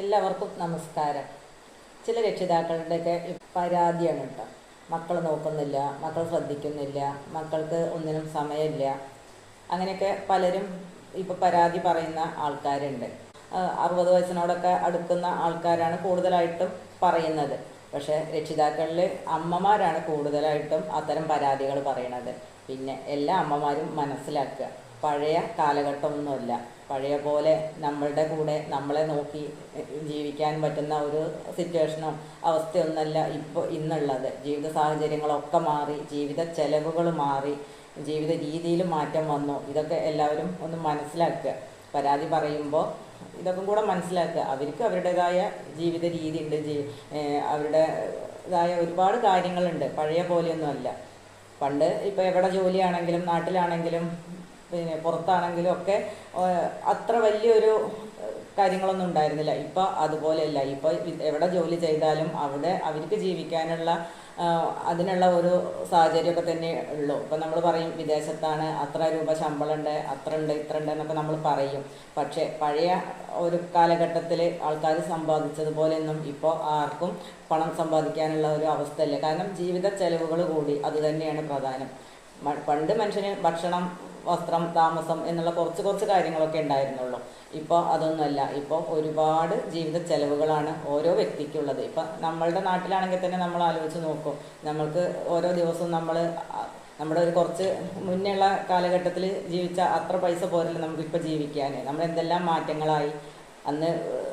എല്ലാവർക്കും നമസ്കാരം. ചില രക്ഷിതാക്കളുടെയൊക്കെ പരാതിയാണ് കേട്ടോ. മക്കൾ നോക്കുന്നില്ല മക്കൾ ശ്രദ്ധിക്കുന്നില്ല മക്കൾക്ക് ഒന്നിനും സമയമില്ല. അങ്ങനെയൊക്കെ പലരും ഇപ്പോൾ പരാതി പറയുന്ന ആൾക്കാരുണ്ട്. അറുപത് വയസ്സിനോടൊക്കെ അടുക്കുന്ന ആൾക്കാരാണ് കൂടുതലായിട്ടും പറയുന്നത്. പക്ഷേ രക്ഷിതാക്കളിൽ അമ്മമാരാണ് കൂടുതലായിട്ടും അത്തരം പരാതികൾ പറയണത്. പിന്നെ എല്ലാ അമ്മമാരും മനസ്സിലാക്കുക. പഴയ കാലഘട്ടമൊന്നുമല്ല. പഴയ പോലെ നമ്മളുടെ കൂടെ നമ്മളെ നോക്കി ജീവിക്കാൻ പറ്റുന്ന ഒരു സിറ്റുവേഷനോ അവസ്ഥയൊന്നല്ല ഇപ്പോൾ ഇന്നുള്ളത്. ജീവിത സാഹചര്യങ്ങളൊക്കെ മാറി ജീവിത ചെലവുകൾ മാറി ജീവിത രീതിയിൽ മാറ്റം വന്നു. ഇതൊക്കെ എല്ലാവരും ഒന്ന് മനസ്സിലാക്കുക. പരാതി പറയുമ്പോൾ ഇതൊക്കെ കൂടെ മനസ്സിലാക്കുക. അവർക്ക് അവരുടേതായ ജീവിത രീതി ഉണ്ട് ജീ അവരുടേതായ ഒരുപാട് കാര്യങ്ങളുണ്ട്. പഴയ പോലെയൊന്നുമല്ല. പണ്ട് ഇപ്പോൾ എവിടെ ജോലിയാണെങ്കിലും നാട്ടിലാണെങ്കിലും പിന്നെ പുറത്താണെങ്കിലും ഒക്കെ അത്ര വലിയൊരു കാര്യങ്ങളൊന്നും ഉണ്ടായിരുന്നില്ല. ഇപ്പോൾ അതുപോലെയല്ല. ഇപ്പോൾ എവിടെ ജോലി ചെയ്താലും അവിടെ അവർക്ക് ജീവിക്കാനുള്ള അതിനുള്ള ഒരു സാഹചര്യമൊക്കെ തന്നെ ഉള്ളൂ. ഇപ്പം നമ്മൾ പറയും വിദേശത്താണ് അത്ര രൂപ ശമ്പളമുണ്ട് അത്ര ഉണ്ട് ഇത്ര ഉണ്ട് എന്നൊക്കെ നമ്മൾ പറയും. പക്ഷേ പഴയ ഒരു കാലഘട്ടത്തിൽ ആൾക്കാർ സമ്പാദിച്ചതുപോലെയൊന്നും ഇപ്പോൾ ആർക്കും പണം സമ്പാദിക്കാനുള്ള ഒരു അവസ്ഥയില്ല. കാരണം ജീവിത ചെലവുകൾ കൂടി. അതുതന്നെയാണ് പ്രധാനം. പണ്ട് മനുഷ്യന് ഭക്ഷണം വസ്ത്രം താമസം എന്നുള്ള കുറച്ച് കുറച്ച് കാര്യങ്ങളൊക്കെ ഉണ്ടായിരുന്നുള്ളൂ. ഇപ്പോൾ അതൊന്നുമല്ല. ഇപ്പോൾ ഒരുപാട് ജീവിത ചെലവുകളാണ് ഓരോ വ്യക്തിക്കുള്ളത്. ഇപ്പം നമ്മളുടെ നാട്ടിലാണെങ്കിൽ തന്നെ നമ്മൾ ആലോചിച്ച് നോക്കും. നമ്മൾക്ക് ഓരോ ദിവസവും നമ്മൾ നമ്മുടെ ഒരു കുറച്ച് മുന്നേയുള്ള കാലഘട്ടത്തിൽ ജീവിച്ച അത്ര പൈസ പോരല്ലോ നമുക്കിപ്പോൾ ജീവിക്കാൻ നമ്മൾ എന്തെല്ലാം മാറ്റങ്ങളായി. അന്ന്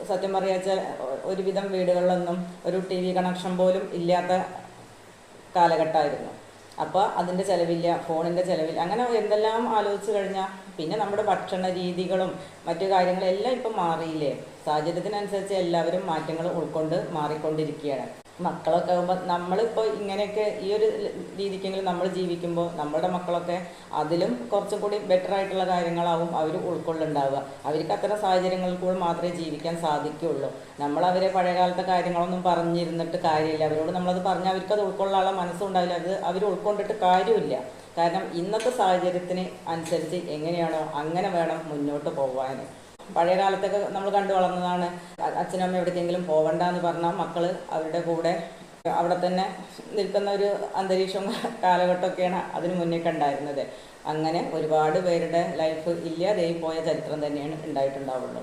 സത്യം പറയാച്ചാൽ ഒരുവിധം വീടുകളിലൊന്നും ഒരു ടി വി കണക്ഷൻ പോലും ഇല്ലാത്ത കാലഘട്ടമായിരുന്നു. അപ്പോൾ അതിന്റെ ചിലവില്ല ഫോണിന്റെ ചിലവില്ല. അങ്ങനെ എന്തെല്ലാം ആലോചിച്ച് കഴിഞ്ഞാൽ പിന്നെ നമ്മുടെ ഭക്ഷണ രീതികളും മറ്റു കാര്യങ്ങളെല്ലാം ഇപ്പം മാറിയില്ലേ? സാഹചര്യത്തിനനുസരിച്ച് എല്ലാവരും മാറ്റങ്ങൾ ഉൾക്കൊണ്ട് മാറിക്കൊണ്ടിരിക്കുകയാണ്. മക്കളൊക്കെ ആകുമ്പോൾ നമ്മളിപ്പോൾ ഇങ്ങനെയൊക്കെ ഈ ഒരു രീതിക്കെങ്കിലും നമ്മൾ ജീവിക്കുമ്പോൾ നമ്മുടെ മക്കളൊക്കെ അതിലും കുറച്ചും കൂടി ബെറ്റർ ആയിട്ടുള്ള കാര്യങ്ങളാവും അവർ ഉൾക്കൊള്ളുണ്ടാവുക. അവർക്ക് അത്തരം സാഹചര്യങ്ങളിൽ കൂടെ മാത്രമേ ജീവിക്കാൻ സാധിക്കുകയുള്ളൂ നമ്മൾ അവരെ പഴയകാലത്തെ കാര്യങ്ങളൊന്നും പറഞ്ഞിരുന്നിട്ട് കാര്യമില്ല. അവരോട് നമ്മളത് പറഞ്ഞാൽ അവർക്ക് അത് ഉൾക്കൊള്ളാനുള്ള മനസ്സുണ്ടാവില്ല. അത് അവർ ഉൾക്കൊണ്ടിട്ട് കാര്യമില്ല. കാരണം ഇന്നത്തെ സാഹചര്യത്തിന് അനുസരിച്ച് എങ്ങനെയാണോ അങ്ങനെ വേണം മുന്നോട്ട് പോകാൻ പഴയ കാലത്തൊക്കെ നമ്മൾ കണ്ടു വളർന്നതാണ്. അ- അച്ഛനും അമ്മ എവിടേക്കെങ്കിലും പോവണ്ട എന്ന് പറഞ്ഞാൽ മക്കൾ അവരുടെ കൂടെ അവിടെ തന്നെ നിൽക്കുന്ന ഒരു അന്തരീക്ഷം കാലഘട്ടമൊക്കെയാണ് അതിന് മുന്നേ ഉണ്ടായിരുന്നത് അങ്ങനെ ഒരുപാട് പേരുടെ ലൈഫ് ഇല്ലാതെയായി പോയ ചരിത്രം തന്നെയാണ് ഉണ്ടായിട്ടുണ്ടാവുള്ളൂ.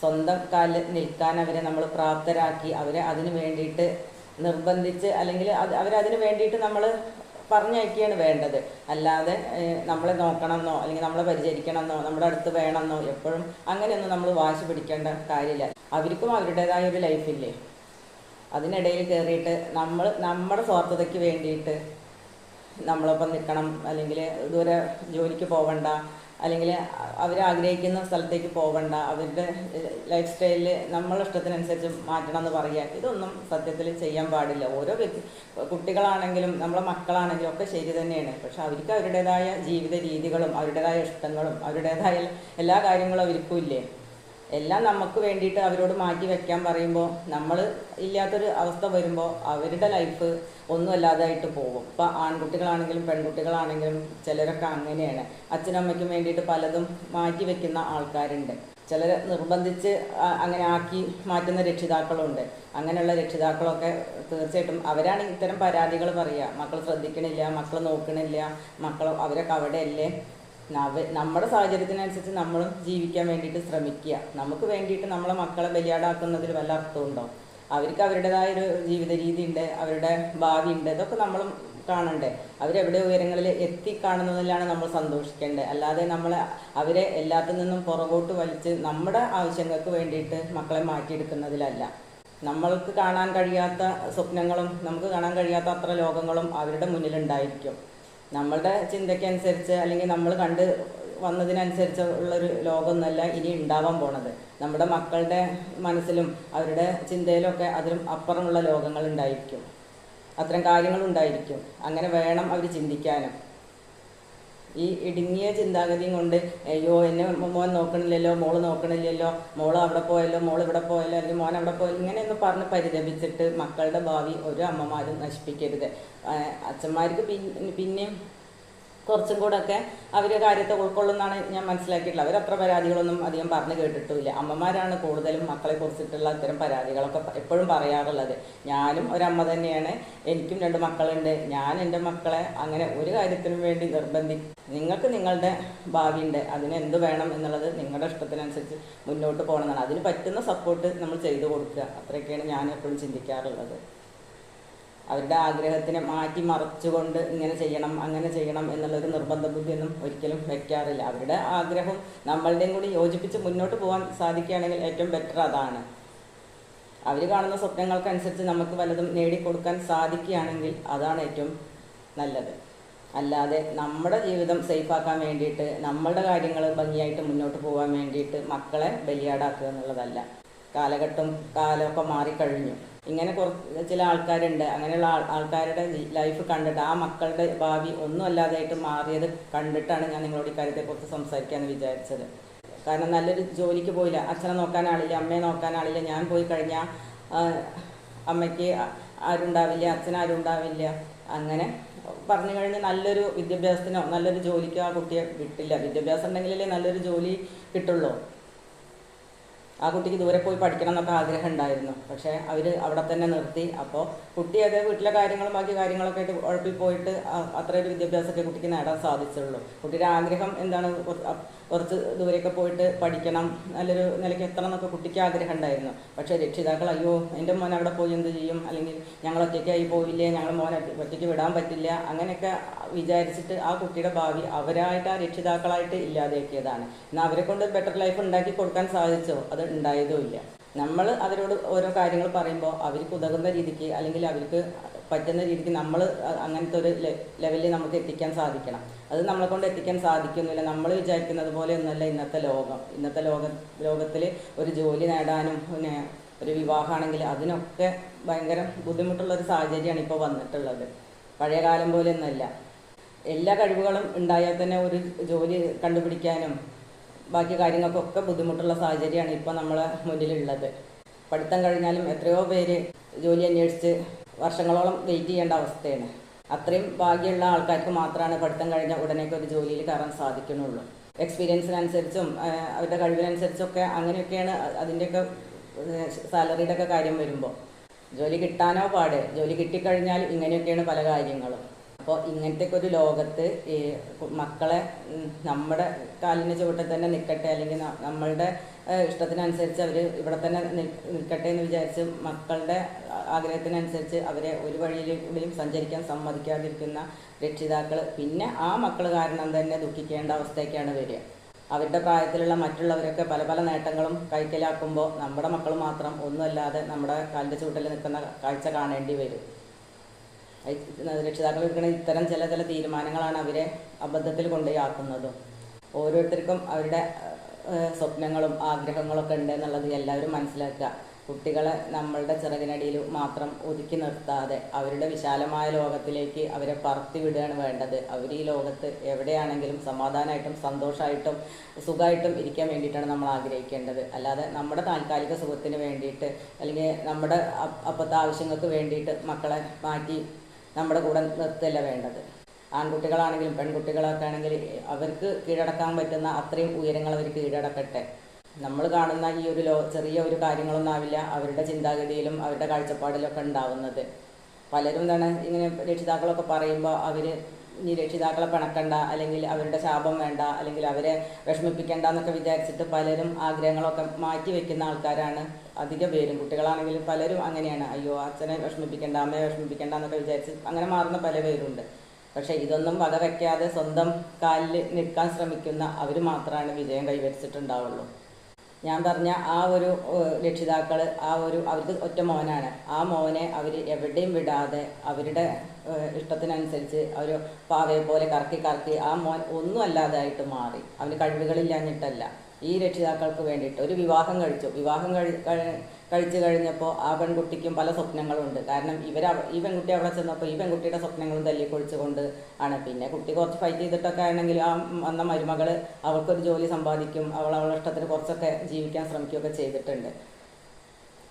സ്വന്തം കാലിൽ നിൽക്കാൻ അവരെ നമ്മൾ പ്രാപ്തരാക്കി അവരെ അതിന് വേണ്ടിയിട്ട് നിർബന്ധിച്ച് അല്ലെങ്കിൽ അവരതിന് വേണ്ടിയിട്ട് നമ്മൾ പറഞ്ഞയക്കുകയാണ് വേണ്ടത്. അല്ലാതെ നമ്മളെ നോക്കണമെന്നോ അല്ലെങ്കിൽ നമ്മളെ പരിചരിക്കണമെന്നോ നമ്മുടെ അടുത്ത് വേണമെന്നോ എപ്പോഴും അങ്ങനെയൊന്നും നമ്മൾ വാശി പിടിക്കേണ്ട കാര്യമില്ല. അവർക്കും അവരുടേതായ ഒരു ലൈഫില്ലേ അതിനിടയിൽ കയറിയിട്ട് നമ്മൾ നമ്മുടെ സ്വാർത്ഥതയ്ക്ക് വേണ്ടിയിട്ട് നമ്മളൊപ്പം നിൽക്കണം അല്ലെങ്കിൽ ദൂരെ ജോലിക്ക് പോവണ്ട അല്ലെങ്കിൽ അവർ ആഗ്രഹിക്കുന്ന സ്ഥലത്തേക്ക് പോകണ്ട അവരുടെ ലൈഫ് സ്റ്റൈലിൽ നമ്മളെ ഇഷ്ടത്തിനനുസരിച്ച് മാറ്റണം എന്ന് പറയുക. ഇതൊന്നും സത്യത്തിൽ ചെയ്യാൻ പാടില്ല. ഓരോ വ്യക്തി കുട്ടികളാണെങ്കിലും നമ്മളെ മക്കളാണെങ്കിലും ഒക്കെ ശരി തന്നെയാണ്. പക്ഷെ അവർക്ക് അവരുടേതായ ജീവിത രീതികളും അവരുടേതായ ഇഷ്ടങ്ങളും അവരുടേതായ എല്ലാ കാര്യങ്ങളും അവർക്കും ഇല്ലേ? എല്ലാം നമുക്ക് വേണ്ടിയിട്ട് അവരോട് മാറ്റി വെക്കാൻ പറയുമ്പോൾ നമ്മൾ ഇല്ലാത്തൊരു അവസ്ഥ വരുമ്പോൾ അവരുടെ ലൈഫ് ഒന്നും അല്ലാതായിട്ട് പോകും. ഇപ്പം ആൺകുട്ടികളാണെങ്കിലും പെൺകുട്ടികളാണെങ്കിലും ചിലരൊക്കെ അങ്ങനെയാണ്. അച്ഛനും അമ്മയ്ക്കും വേണ്ടിയിട്ട് പലതും മാറ്റി വെക്കുന്ന ആൾക്കാരുണ്ട്. ചിലർ നിർബന്ധിച്ച് അങ്ങനെ ആക്കി മാറ്റുന്ന രക്ഷിതാക്കളുണ്ട്. അങ്ങനെയുള്ള രക്ഷിതാക്കളൊക്കെ തീർച്ചയായിട്ടും അവരാണ് ഇത്തരം പരാതികൾ പറയുക. മക്കൾ ശ്രദ്ധിക്കണില്ല മക്കൾ നോക്കണില്ല മക്കൾ അവരൊക്കെ അവിടെയല്ലേ നമ്മുടെ സാഹചര്യത്തിനനുസരിച്ച് നമ്മളും ജീവിക്കാൻ വേണ്ടിയിട്ട് ശ്രമിക്കുക. നമുക്ക് വേണ്ടിയിട്ട് നമ്മളെ മക്കളെ ബലിയാടാക്കുന്നതിൽ വല്ല അർത്ഥമുണ്ടോ? അവർക്ക് അവരുടേതായ ഒരു ജീവിത രീതി ഉണ്ട് അവരുടെ ഭാവി ഉണ്ട് ഇതൊക്കെ നമ്മളും കാണണ്ടേ? അവരെവിടെ ഉയരങ്ങളിൽ എത്തി കാണുന്നതിലാണ് നമ്മൾ സന്തോഷിക്കേണ്ടത്. അല്ലാതെ നമ്മൾ അവരെ എല്ലാത്തിൽ നിന്നും പുറകോട്ട് വലിച്ച് നമ്മുടെ ആവശ്യങ്ങൾക്ക് വേണ്ടിയിട്ട് മക്കളെ മാറ്റിയെടുക്കുന്നതിലല്ല. നമ്മൾക്ക് കാണാൻ കഴിയാത്ത സ്വപ്നങ്ങളും നമുക്ക് കാണാൻ കഴിയാത്ത അത്ര ലോകങ്ങളും അവരുടെ മുന്നിലുണ്ടായിരിക്കും. നമ്മളുടെ ചിന്തയ്ക്കനുസരിച്ച് അല്ലെങ്കിൽ നമ്മൾ കണ്ട് വന്നതിനനുസരിച്ച് ഉള്ളൊരു ലോകമൊന്നുമല്ല ഇനി ഉണ്ടാവാൻ പോണത്. നമ്മുടെ മക്കളുടെ മനസ്സിലും അവരുടെ ചിന്തയിലൊക്കെ അതിലും അപ്പുറമുള്ള ലോകങ്ങൾ ഉണ്ടായിരിക്കും. അത്തരം കാര്യങ്ങളുണ്ടായിരിക്കും അങ്ങനെ വേണം അവർ ചിന്തിക്കാനും. ഈ ഇടുങ്ങിയ ചിന്താഗതിയും കൊണ്ട് അയ്യോ എന്നെ മോൻ നോക്കണില്ലല്ലോ മോൾ നോക്കണില്ലല്ലോ മോൾ അവിടെ പോയല്ലോ മോൾ ഇവിടെ പോയല്ലോ അല്ലെങ്കിൽ മോൻ അവിടെ പോയല്ലോ ഇങ്ങനെയൊന്ന് പറഞ്ഞ് പരിതപിച്ചിട്ട് മക്കളുടെ ഭാവി ഒരു അമ്മമാരും നശിപ്പിക്കരുത്. അച്ഛന്മാർക്ക് പിന്നെ പിന്നെയും കുറച്ചും കൂടെ ഒക്കെ അവർ കാര്യത്തെ ഉൾക്കൊള്ളുന്നാണ് ഞാൻ മനസ്സിലാക്കിയിട്ടുള്ളത്. അവരത്ര പരാതികളൊന്നും അധികം പറഞ്ഞു കേട്ടിട്ടുമില്ല. അമ്മമാരാണ് കൂടുതലും മക്കളെ കുറിച്ചിട്ടുള്ള ഇത്തരം പരാതികളൊക്കെ എപ്പോഴും പറയാറുള്ളത്. ഞാനും ഒരമ്മ തന്നെയാണ്. എനിക്കും രണ്ട് മക്കളുണ്ട്. ഞാൻ എന്റെ മക്കളെ അങ്ങനെ ഒരു കാര്യത്തിനും വേണ്ടി നിർബന്ധി നിങ്ങൾക്ക് നിങ്ങളുടെ ഭാവിയുണ്ട്. അതിന് എന്ത് വേണം എന്നുള്ളത് നിങ്ങളുടെ ഇഷ്ടത്തിനനുസരിച്ച് മുന്നോട്ട് പോകണമെന്നാണ്. അതിന് പറ്റുന്ന സപ്പോർട്ട് നമ്മൾ ചെയ്തു കൊടുക്കുക. അത്രയൊക്കെയാണ് ഞാൻ എപ്പോഴും ചിന്തിക്കാറുള്ളത്. അവരുടെ ആഗ്രഹത്തിനെ മാറ്റി മറച്ചുകൊണ്ട് ഇങ്ങനെ ചെയ്യണം അങ്ങനെ ചെയ്യണം എന്നുള്ളൊരു നിർബന്ധ ബുദ്ധിയൊന്നും ഒരിക്കലും വെക്കാറില്ല. അവരുടെ ആഗ്രഹം നമ്മളുടെയും കൂടി യോജിപ്പിച്ച് മുന്നോട്ട് പോകാൻ സാധിക്കുകയാണെങ്കിൽ ഏറ്റവും ബെറ്റർ അതാണ്. അവർ കാണുന്ന സ്വപ്നങ്ങൾക്കനുസരിച്ച് നമുക്ക് വല്ലതും നേടിക്കൊടുക്കാൻ സാധിക്കുകയാണെങ്കിൽ അതാണ് ഏറ്റവും നല്ലത്. അല്ലാതെ നമ്മുടെ ജീവിതം സേഫാക്കാൻ വേണ്ടിയിട്ട് നമ്മളുടെ കാര്യങ്ങൾ ഭംഗിയായിട്ട് മുന്നോട്ട് പോകാൻ വേണ്ടിയിട്ട് മക്കളെ ബലിയാടാക്കുക എന്നുള്ളതല്ല. കാലഘട്ടം കാലമൊക്കെ മാറിക്കഴിഞ്ഞു. ഇങ്ങനെ കുറച്ച് ചില ആൾക്കാരുണ്ട്. അങ്ങനെയുള്ള ആൾ ആൾക്കാരുടെ ലൈഫ് കണ്ടിട്ട് ആ മക്കളുടെ ഭാവി ഒന്നും അല്ലാതായിട്ട് മാറിയത് കണ്ടിട്ടാണ് ഞാൻ നിങ്ങളോട് ഇക്കാര്യത്തെക്കുറിച്ച് സംസാരിക്കാമെന്ന് വിചാരിച്ചത്. കാരണം നല്ലൊരു ജോലിക്ക് പോയില്ല. അച്ഛനെ നോക്കാനാളില്ല അമ്മയെ നോക്കാനാളില്ല. ഞാൻ പോയി കഴിഞ്ഞാൽ അമ്മയ്ക്ക് ആരുണ്ടാവില്ല അച്ഛനാരും ഉണ്ടാവില്ല അങ്ങനെ പറഞ്ഞു കഴിഞ്ഞാൽ നല്ലൊരു വിദ്യാഭ്യാസത്തിനോ നല്ലൊരു ജോലിക്കോ ആ കുട്ടിയെ വിട്ടില്ല. വിദ്യാഭ്യാസം ഉണ്ടെങ്കിലല്ലേ നല്ലൊരു ജോലി കിട്ടുള്ളൂ. ആ കുട്ടിക്ക് ദൂരെ പോയി പഠിക്കണം എന്നൊക്കെ ആഗ്രഹം ഉണ്ടായിരുന്നു പക്ഷേ അവർ അവിടെ തന്നെ നിർത്തി. അപ്പോൾ കുട്ടി അതേ വീട്ടിലെ കാര്യങ്ങളും ബാക്കി കാര്യങ്ങളൊക്കെ ആയിട്ട് ഉഴപ്പിൽ പോയിട്ട് ആ- അത്ര ഒരു വിദ്യാഭ്യാസമൊക്കെ കുട്ടിക്ക് നേടാൻ സാധിച്ചുള്ളൂ. കുട്ടിയുടെ ആഗ്രഹം എന്താണ്? കുറച്ച് ദൂരെയൊക്കെ പോയിട്ട് പഠിക്കണം. നല്ലൊരു നിലയ്ക്ക് എത്തണം എന്നൊക്കെ കുട്ടിക്ക് ആഗ്രഹം ഉണ്ടായിരുന്നു പക്ഷേ രക്ഷിതാക്കൾ അയ്യോ എന്റെ മോൻ അവിടെ പോയി എന്ത് ചെയ്യും? അല്ലെങ്കിൽ ഞങ്ങൾ ഒറ്റയ്ക്കായി പോയില്ലേ? ഞങ്ങൾ മോനെ ഒറ്റയ്ക്ക് വിടാൻ പറ്റില്ല. അങ്ങനെയൊക്കെ വിചാരിച്ചിട്ട് ആ കുട്ടിയുടെ ഭാവി അവരായിട്ട് ആ രക്ഷിതാക്കളായിട്ട് ഇല്ലാതാക്കിയതാണ്. എന്നാൽ അവരെ കൊണ്ട് ബെറ്റർ ലൈഫ് ഉണ്ടാക്കി കൊടുക്കാൻ സാധിച്ചോ? അത് ഉണ്ടായതും ഇല്ല നമ്മൾ അവരോട് ഓരോ കാര്യങ്ങൾ പറയുമ്പോൾ അവർക്ക് ഉതകുന്ന രീതിക്ക് അല്ലെങ്കിൽ അവർക്ക് പറ്റുന്ന രീതിക്ക് നമ്മൾ അങ്ങനത്തെ ഒരു ലെവലിൽ നമുക്ക് എത്തിക്കാൻ സാധിക്കണം. അത് നമ്മളെ കൊണ്ട് എത്തിക്കാൻ സാധിക്കുന്നില്ല. നമ്മൾ വിചാരിക്കുന്നത് പോലെ ഒന്നുമല്ല ഇന്നത്തെ ലോകം. ഇന്നത്തെ ലോക ലോകത്തിൽ ഒരു ജോലി നേടാനും പിന്നെ ഒരു വിവാഹമാണെങ്കിൽ അതിനൊക്കെ ഭയങ്കര ബുദ്ധിമുട്ടുള്ള ഒരു സാഹചര്യമാണ് ഇപ്പോൾ വന്നിട്ടുള്ളത്. പഴയ കാലം പോലെ ഒന്നുമല്ല എല്ലാ കഴിവുകളും ഉണ്ടായാൽ തന്നെ ഒരു ജോലി കണ്ടുപിടിക്കാനും ബാക്കി കാര്യങ്ങൾക്കൊക്കെ ബുദ്ധിമുട്ടുള്ള സാഹചര്യമാണ് ഇപ്പോൾ നമ്മളെ മുന്നിലുള്ളത്. പഠിത്തം കഴിഞ്ഞാലും എത്രയോ പേര് ജോലി അന്വേഷിച്ച് വർഷങ്ങളോളം വെയിറ്റ് ചെയ്യേണ്ട അവസ്ഥയാണ്. അത്രയും ഭാഗ്യമുള്ള ആൾക്കാർക്ക് മാത്രമാണ് പഠിത്തം കഴിഞ്ഞ ഉടനെയൊക്കെ ഒരു ജോലിയിൽ കയറാൻ സാധിക്കുന്നുള്ളൂ. എക്സ്പീരിയൻസിനനുസരിച്ചും അവരുടെ കഴിവിനനുസരിച്ചൊക്കെ അങ്ങനെയൊക്കെയാണ് അതിന്റെയൊക്കെ സാലറിയുടെ ഒക്കെ കാര്യം വരുമ്പോൾ ജോലി കിട്ടാനോ പാട്. ജോലി കിട്ടിക്കഴിഞ്ഞാൽ ഇങ്ങനെയൊക്കെയാണ് പല കാര്യങ്ങളും. അപ്പോൾ ഇങ്ങനത്തെ ഒരു ലോകത്ത് ഈ മക്കളെ നമ്മുടെ കാലിന്റെ ചുവട്ടിൽ തന്നെ നിൽക്കട്ടെ അല്ലെങ്കിൽ നമ്മളുടെ ഇഷ്ടത്തിനനുസരിച്ച് അവർ ഇവിടെ തന്നെ നിൽക്കട്ടെ എന്ന് വിചാരിച്ച് മക്കളുടെ ആഗ്രഹത്തിനനുസരിച്ച് അവരെ ഒരു വഴിയിലൂടെയും സഞ്ചരിക്കാൻ സമ്മതിക്കാതിരിക്കുന്ന രക്ഷിതാക്കൾ പിന്നെ ആ മക്കൾ കാരണം തന്നെ ദുഃഖിക്കേണ്ട അവസ്ഥയൊക്കെയാണ് വരിക. അവരുടെ പ്രായത്തിലുള്ള മറ്റുള്ളവരൊക്കെ പല പല നേട്ടങ്ങളും കൈക്കലാക്കുമ്പോൾ നമ്മുടെ മക്കൾ മാത്രം ഒന്നുമല്ലാതെ നമ്മുടെ കാലിന്റെ ചൂട്ടിൽ നിൽക്കുന്ന കാഴ്ച കാണേണ്ടി വരും. രക്ഷിതാക്കൾ എടുക്കുന്ന ഇത്തരം ചില ചില തീരുമാനങ്ങളാണ് അവരെ അബദ്ധത്തിൽ കൊണ്ടുപോയി ആക്കുന്നതും ഓരോരുത്തർക്കും അവരുടെ സ്വപ്നങ്ങളും ആഗ്രഹങ്ങളൊക്കെ ഉണ്ട് എന്നുള്ളത് എല്ലാവരും മനസ്സിലാക്കുക. കുട്ടികളെ നമ്മളുടെ ചിറകിനടിയിൽ മാത്രം ഒതുക്കി നിർത്താതെ അവരുടെ വിശാലമായ ലോകത്തിലേക്ക് അവരെ പറത്തി വിടുകയാണ് വേണ്ടത്. അവർ ഈ ലോകത്ത് എവിടെയാണെങ്കിലും സമാധാനമായിട്ടും സന്തോഷമായിട്ടും സുഖമായിട്ടും ഇരിക്കാൻ വേണ്ടിയിട്ടാണ് നമ്മൾ ആഗ്രഹിക്കേണ്ടത്. അല്ലാതെ നമ്മുടെ താൽക്കാലിക സുഖത്തിന് വേണ്ടിയിട്ട് അല്ലെങ്കിൽ നമ്മുടെ അപ്പ- അപ്പത്തെ ആവശ്യങ്ങൾക്ക് വേണ്ടിയിട്ട് മക്കളെ മാറ്റി നമ്മുടെ കൂടെ നിർത്തല്ല വേണ്ടത്? ആൺകുട്ടികളാണെങ്കിലും പെൺകുട്ടികളൊക്കെ ആണെങ്കിൽ അവർക്ക് കീഴടക്കാൻ പറ്റുന്ന അത്രയും ഉയരങ്ങൾ അവർ കീഴടക്കട്ടെ. നമ്മൾ കാണുന്ന ഈ ഒരു ലോ ചെറിയ ഒരു കാര്യങ്ങളൊന്നും ആവില്ല അവരുടെ ചിന്താഗതിയിലും അവരുടെ കാഴ്ചപ്പാടിലൊക്കെ ഉണ്ടാവുന്നത്. പലരും തന്നെ ഇങ്ങനെ രക്ഷിതാക്കളൊക്കെ പറയുമ്പോൾ അവർ ഇനി രക്ഷിതാക്കളെ പിണക്കണ്ട അല്ലെങ്കിൽ അവരുടെ ശാപം വേണ്ട അല്ലെങ്കിൽ അവരെ വിഷമിപ്പിക്കേണ്ട എന്നൊക്കെ വിചാരിച്ചിട്ട് പലരും ആഗ്രഹങ്ങളൊക്കെ മാറ്റി വെക്കുന്ന ആൾക്കാരാണ് അധിക പേരും. കുട്ടികളാണെങ്കിലും പലരും അങ്ങനെയാണ്. അയ്യോ അച്ഛനെ വിഷമിപ്പിക്കേണ്ട അമ്മയെ വിഷമിപ്പിക്കേണ്ട എന്നൊക്കെ വിചാരിച്ച് അങ്ങനെ മാറുന്ന പല പേരുണ്ട്. പക്ഷേ ഇതൊന്നും വക വയ്ക്കാതെ സ്വന്തം കാലിൽ നിൽക്കാൻ ശ്രമിക്കുന്ന അവർ മാത്രമാണ് വിജയം കൈവരിച്ചിട്ടുണ്ടാവുള്ളൂ. ഞാൻ പറഞ്ഞ ആ ഒരു രക്ഷിതാക്കൾ ആ ഒരു അവർക്ക് ഒറ്റ മോനാണ്. ആ മോനെ അവർ എവിടെയും വിടാതെ അവരുടെ ഇഷ്ടത്തിനനുസരിച്ച് അവർ പാവയെ പോലെ കറക്കി കറക്കി ആ മോൻ ഒന്നും അല്ലാതായിട്ട് മാറി. അവന് കഴിവുകളില്ലാഞ്ഞിട്ടല്ല. ഈ രക്ഷിതാക്കൾക്ക് വേണ്ടിയിട്ട്. ഒരു വിവാഹം കഴിച്ചു. വിവാഹം കഴി കഴി- കഴിച്ചു കഴിഞ്ഞപ്പോൾ ആ പെൺകുട്ടിക്കും പല സ്വപ്നങ്ങളുണ്ട്. കാരണം ഇവർ ഈ പെൺകുട്ടി അവിടെ ചെന്നപ്പോൾ ഈ പെൺകുട്ടിയുടെ സ്വപ്നങ്ങളും തല്ലിക്കൊഴിച്ചുകൊണ്ട് ആണ്. പിന്നെ കുട്ടി കുറച്ച് ഫൈറ്റ് ചെയ്തിട്ടൊക്കെ ആണെങ്കിൽ ആ വന്ന മരുമകൾ അവൾക്കൊരു ജോലി സമ്പാദിക്കും. അവൾ അവളുടെ ഇഷ്ടത്തിന് കുറച്ചൊക്കെ ജീവിക്കാൻ ശ്രമിക്കുകയൊക്കെ ചെയ്തിട്ടുണ്ട്.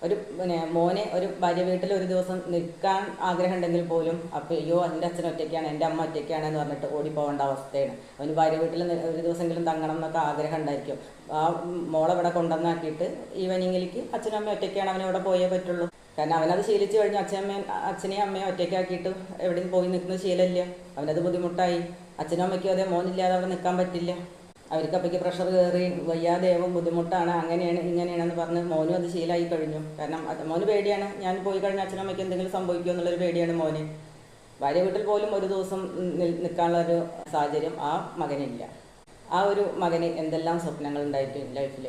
ഒരു പിന്നെ മോനെ ഒരു ഭാര്യ വീട്ടിൽ ഒരു ദിവസം നിൽക്കാൻ ആഗ്രഹം ഉണ്ടെങ്കിൽ പോലും അപ്പോൾ അയ്യോ എന്റെ അച്ഛൻ ഒറ്റയ്ക്കാണ് എന്റെ അമ്മ ഒറ്റയ്ക്കാണ് എന്ന് പറഞ്ഞിട്ട് ഓടിപ്പോകേണ്ട അവസ്ഥയാണ്. അവന് ഭാര്യ വീട്ടിൽ ഒരു ദിവസമെങ്കിലും തങ്ങണം എന്നൊക്കെ ആഗ്രഹം ഉണ്ടായിരിക്കും. ആ മോളെ ഇവിടെ കൊണ്ടുവന്നാക്കിയിട്ട് ഈവനിങ്ങിലേക്ക് അച്ഛനും അമ്മയും ഒറ്റയ്ക്കാണ് അവനെ ഇവിടെ പോയേ പറ്റുള്ളൂ. കാരണം അവനത് ശീലിച്ചു കഴിഞ്ഞു. അച്ഛനമ്മയും അച്ഛനെയും അമ്മയും ഒറ്റയ്ക്കാക്കിയിട്ട് എവിടെയും പോയി നിൽക്കുന്ന ശീലമില്ല. അവനത് ബുദ്ധിമുട്ടായി. അച്ഛനും അമ്മയ്ക്കും അതേ മോനില്ലാതെ അവിടെ നിൽക്കാൻ പറ്റില്ല. അവർക്ക് അപ്പയ്ക്ക് പ്രഷർ കയറി വയ്യാതെയാവും ബുദ്ധിമുട്ടാണ്. അങ്ങനെയാണ് ഇങ്ങനെയാണെന്ന് പറഞ്ഞ് മോനും അത് ശീലമായി കഴിഞ്ഞു. കാരണം മോന് പേടിയാണ്. ഞാൻ പോയി കഴിഞ്ഞാൽ അച്ഛനും അമ്മയ്ക്ക് എന്തെങ്കിലും സംഭവിക്കുമോ എന്നുള്ളൊരു പേടിയാണ് മോന്. ഭാര്യ വീട്ടിൽ പോലും ഒരു ദിവസം നിൽ- നിൽക്കാനുള്ളൊരു സാഹചര്യം ആ മകനില്ല. ആ ഒരു മകന് എന്തെല്ലാം സ്വപ്നങ്ങൾ ഉണ്ടായിട്ടുണ്ട് ലൈഫിൽ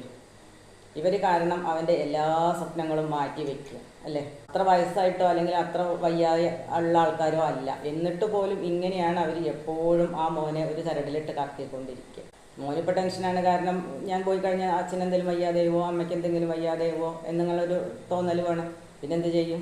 ഇവർ കാരണം അവന്റെ എല്ലാ സ്വപ്നങ്ങളും മാറ്റി വയ്ക്കുക അല്ലേ? അത്ര വയസ്സായിട്ടോ അല്ലെങ്കിൽ അത്ര വയ്യാതെ ഉള്ള ആൾക്കാരോ അല്ല. എന്നിട്ട് പോലും ഇങ്ങനെയാണ് അവർ എപ്പോഴും ആ മോനെ ഒരു ചരടിലിട്ട് കറക്കിക്കൊണ്ടിരിക്കുക. മോനിപ്പോൾ ടെൻഷനാണ് കാരണം ഞാൻ പോയി കഴിഞ്ഞാൽ അച്ഛൻ എന്തെങ്കിലും വയ്യാതെയോ അമ്മയ്ക്ക് എന്തെങ്കിലും വയ്യാതെയോ എന്നുള്ളൊരു തോന്നൽ വേണം. പിന്നെന്ത് ചെയ്യും?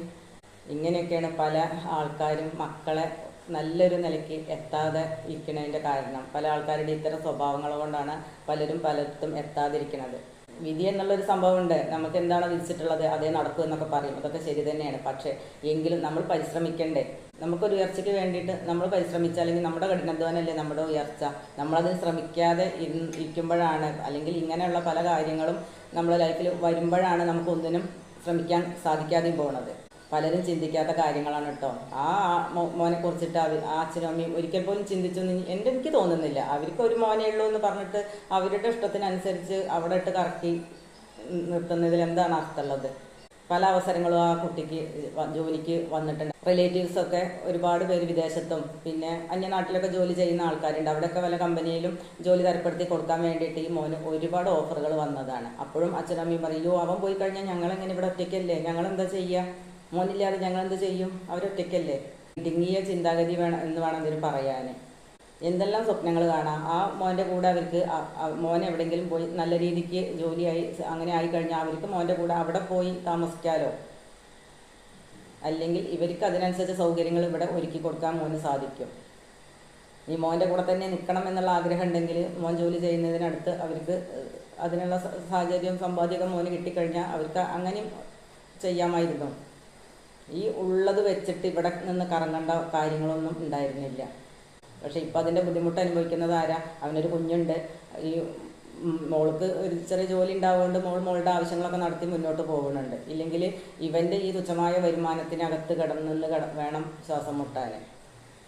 ഇങ്ങനെയൊക്കെയാണ് പല ആൾക്കാരും മക്കളെ നല്ലൊരു നിലയ്ക്ക് എത്താതെ ഇരിക്കുന്നതിന്റെ കാരണം പല ആൾക്കാരുടെ ഇത്തരം സ്വഭാവങ്ങൾ കൊണ്ടാണ് പലരും പലർത്തും എത്താതിരിക്കുന്നത് വിധി എന്നുള്ളൊരു സംഭവമുണ്ട്. നമുക്ക് എന്താണ് വിധിച്ചിട്ടുള്ളത്? അതേ നടക്കൂ എന്നൊക്കെ പറയും. അതൊക്കെ ശരി തന്നെയാണ്. പക്ഷേ എങ്കിലും നമ്മൾ പരിശ്രമിക്കണ്ടേ? നമുക്കൊരു ഉയർച്ചയ്ക്ക് വേണ്ടിയിട്ട് നമ്മൾ പരിശ്രമിച്ചാൽ അല്ലെങ്കിൽ നമ്മുടെ കഠിനാധ്വാനമല്ലേ നമ്മുടെ ഉയർച്ച? നമ്മളതിന് ശ്രമിക്കാതെ ഇരിക്കുമ്പോഴാണ് അല്ലെങ്കിൽ ഇങ്ങനെയുള്ള പല കാര്യങ്ങളും നമ്മുടെ ലൈഫിൽ വരുമ്പോഴാണ് നമുക്കൊന്നിനും ശ്രമിക്കാൻ സാധിക്കാതെയും പോകുന്നത് പലരും ചിന്തിക്കാത്ത കാര്യങ്ങളാണ് കേട്ടോ. ആ മോനെ കുറിച്ചിട്ട് അവർ ആ അച്ഛനും അമ്മയും ഒരിക്കൽ പോലും ചിന്തിച്ചൊന്നും എന്റെ എനിക്ക് തോന്നുന്നില്ല. അവർക്ക് ഒരു മോനെ ഉള്ളൂ എന്ന് പറഞ്ഞിട്ട് അവരുടെ ഇഷ്ടത്തിനനുസരിച്ച് അവിടെ ഇട്ട് കറക്കി നിർത്തുന്നതിൽ എന്താണ് അർത്ഥമുള്ളത്? പല അവസരങ്ങളും ആ കുട്ടിക്ക് ജോലിക്ക് വന്നിട്ടുണ്ട്. റിലേറ്റീവ്സ് ഒക്കെ ഒരുപാട് പേര് വിദേശത്തും പിന്നെ അന്യനാട്ടിലൊക്കെ ജോലി ചെയ്യുന്ന ആൾക്കാരുണ്ട്. അവിടെയൊക്കെ വല്ല കമ്പനിയിലും ജോലി തരപ്പെടുത്തി കൊടുക്കാൻ വേണ്ടിയിട്ട് ഈ മോന് ഒരുപാട് ഓഫറുകൾ വന്നതാണ്. അപ്പോഴും അച്ഛനമ്മയും പറയും "യ്യോ, അവൻ പോയി കഴിഞ്ഞാൽ ഞങ്ങൾ എങ്ങനെ ഇവിടെ ഒറ്റയ്ക്കല്ലേ? ഞങ്ങൾ എന്താ ചെയ്യുക മോനില്ലാതെ ഞങ്ങൾ എന്ത് ചെയ്യും അവരൊറ്റയ്ക്കല്ലേ ഇടുങ്ങിയ ചിന്താഗതി വേണം എന്ന് വേണം അതിന് പറയാൻ എന്തെല്ലാം സ്വപ്നങ്ങൾ കാണാം? ആ മോന്റെ കൂടെ അവർക്ക് മോൻ എവിടെയെങ്കിലും പോയി നല്ല രീതിക്ക് ജോലിയായി അങ്ങനെ ആയി കഴിഞ്ഞാൽ അവർക്ക് മോന്റെ കൂടെ അവിടെ പോയി താമസിക്കാലോ? അല്ലെങ്കിൽ ഇവർക്ക് അതിനനുസരിച്ച് സൗകര്യങ്ങൾ ഇവിടെ ഒരുക്കി കൊടുക്കാൻ മോന് സാധിക്കും. ഈ മോന്റെ കൂടെ തന്നെ നിൽക്കണം എന്നുള്ള ആഗ്രഹം ഉണ്ടെങ്കിൽ മോൻ ജോലി ചെയ്യുന്നതിനടുത്ത് അവർക്ക് അതിനുള്ള സാഹചര്യം സമ്പാദ്യമൊക്കെ മോന് കിട്ടിക്കഴിഞ്ഞാൽ അവർക്ക് അങ്ങനെയും ചെയ്യാമായിരുന്നു. ഈ ഉള്ളത് വെച്ചിട്ട് ഇവിടെ നിന്ന് കറങ്ങേണ്ട കാര്യങ്ങളൊന്നും ഉണ്ടായിരുന്നില്ല. പക്ഷേ ഇപ്പം അതിന്റെ ബുദ്ധിമുട്ട് അനുഭവിക്കുന്നത് ആരാ? അവനൊരു കുഞ്ഞുണ്ട്. ഈ മോൾക്ക് ഒരു ചെറിയ ജോലി ഉണ്ടാവുകൊണ്ട് മോൾ മോളുടെ ആവശ്യങ്ങളൊക്കെ നടത്തി മുന്നോട്ട് പോകുന്നുണ്ട് ഇല്ലെങ്കിൽ ഇവന്റെ ഈ തുച്ഛമായ വരുമാനത്തിനകത്ത് കിടന്ന് കട വേണം ശ്വാസം മുട്ടാൻ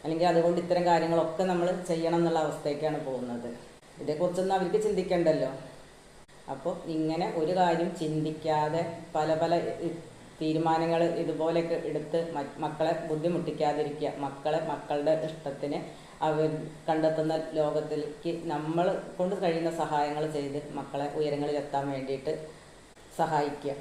അല്ലെങ്കിൽ അതുകൊണ്ട് ഇത്തരം കാര്യങ്ങളൊക്കെ നമ്മൾ ചെയ്യണം എന്നുള്ള അവസ്ഥയ്ക്കാണ് പോകുന്നത്. ഇതേക്കുറിച്ചൊന്നും അവർക്ക് ചിന്തിക്കണ്ടല്ലോ. അപ്പോൾ ഇങ്ങനെ ഒരു കാര്യം ചിന്തിക്കാതെ പല പല തീരുമാനങ്ങൾ ഇതുപോലെയൊക്കെ എടുത്ത് മക്കളെ ബുദ്ധിമുട്ടിക്കാതിരിക്കുക. മക്കളെ മക്കളുടെ ഇഷ്ടത്തിന് അവർ കണ്ടെത്തുന്ന ലോകത്തിലേക്ക് നമ്മൾ കൊണ്ട് കഴിയുന്ന സഹായങ്ങൾ ചെയ്ത് മക്കളെ ഉയരങ്ങളിലെത്താൻ വേണ്ടിയിട്ട് സഹായിക്കുക.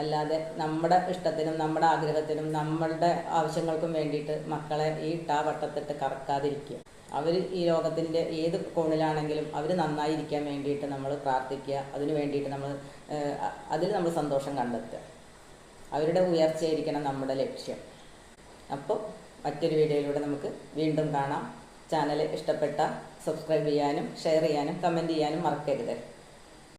അല്ലാതെ നമ്മുടെ ഇഷ്ടത്തിനും നമ്മുടെ ആഗ്രഹത്തിനും നമ്മളുടെ ആവശ്യങ്ങൾക്കും വേണ്ടിയിട്ട് മക്കളെ ഈ ടാ വട്ടത്തിട്ട് കറക്കാതിരിക്കുക. അവർ ഈ ലോകത്തിന്റെ ഏത് കോണിലാണെങ്കിലും അവർ നന്നായിരിക്കാൻ വേണ്ടിയിട്ട് നമ്മൾ പ്രാർത്ഥിക്കുക. അതിന് വേണ്ടിയിട്ട് നമ്മൾ അതിൽ നമ്മൾ സന്തോഷം കണ്ടെത്തുക. അവരുടെ ഉയർച്ചയായിരിക്കണം നമ്മുടെ ലക്ഷ്യം. അപ്പോൾ മറ്റൊരു വീഡിയോയിലൂടെ നമുക്ക് വീണ്ടും കാണാം. ചാനൽ ഇഷ്ടപ്പെട്ട സബ്സ്ക്രൈബ് ചെയ്യാനും ഷെയർ ചെയ്യാനും കമന്റ് ചെയ്യാനും മറക്കരുത്.